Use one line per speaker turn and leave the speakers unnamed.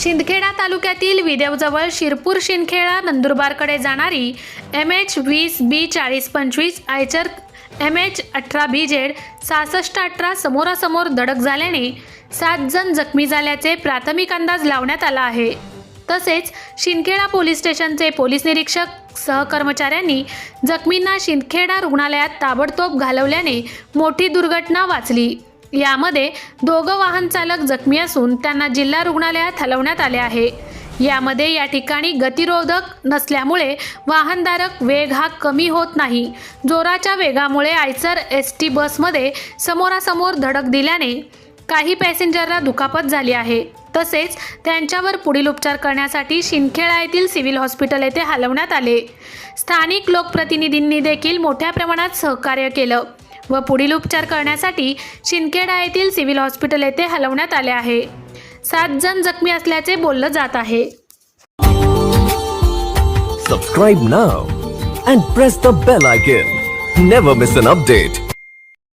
शिंदखेडा तालुक्यातील विदेवजवळ शिरपूर शिंदखेडा नंदुरबारकडे जाणारी M H वीस बी चाळीस पंचवीस आयचर एम एच अठरा बी जेड सहासष्ट अठरा समोरासमोर धडक झाल्याने सात जण जखमी झाल्याचे प्राथमिक अंदाज लावण्यात आला आहे. तसेच शिंदखेडा पोलीस स्टेशनचे पोलीस निरीक्षक सहकर्मचाऱ्यांनी जखमींना शिंदखेडा रुग्णालयात ताबडतोब घालवल्याने मोठी दुर्घटना वाचली. यामध्ये दोघं वाहन चालक जखमी असून त्यांना जिल्हा रुग्णालयात हलवण्यात आले आहे. यामध्ये या ठिकाणी गतिरोधक नसल्यामुळे वाहनधारक वेग हा कमी होत नाही. जोराच्या वेगामुळे आयसर एस टी बसमध्ये समोरासमोर धडक दिल्याने काही पॅसेंजरला दुखापत झाली आहे. तसेच त्यांच्यावर पुढील उपचार करण्यासाठी शिंदखेडा येथील सिव्हिल हॉस्पिटल येथे हलवण्यात आले. स्थानिक लोकप्रतिनिधींनी देखील मोठ्या प्रमाणात सहकार्य केलं. व पुढील उपचार करण्यासाठी शिंदखेडा येथील सिव्हिल हॉस्पिटल येथे हलवण्यात आले आहे. सात जण जखमी असल्याचे बोललं जात आहे.
Subscribe now and press the bell icon never miss an update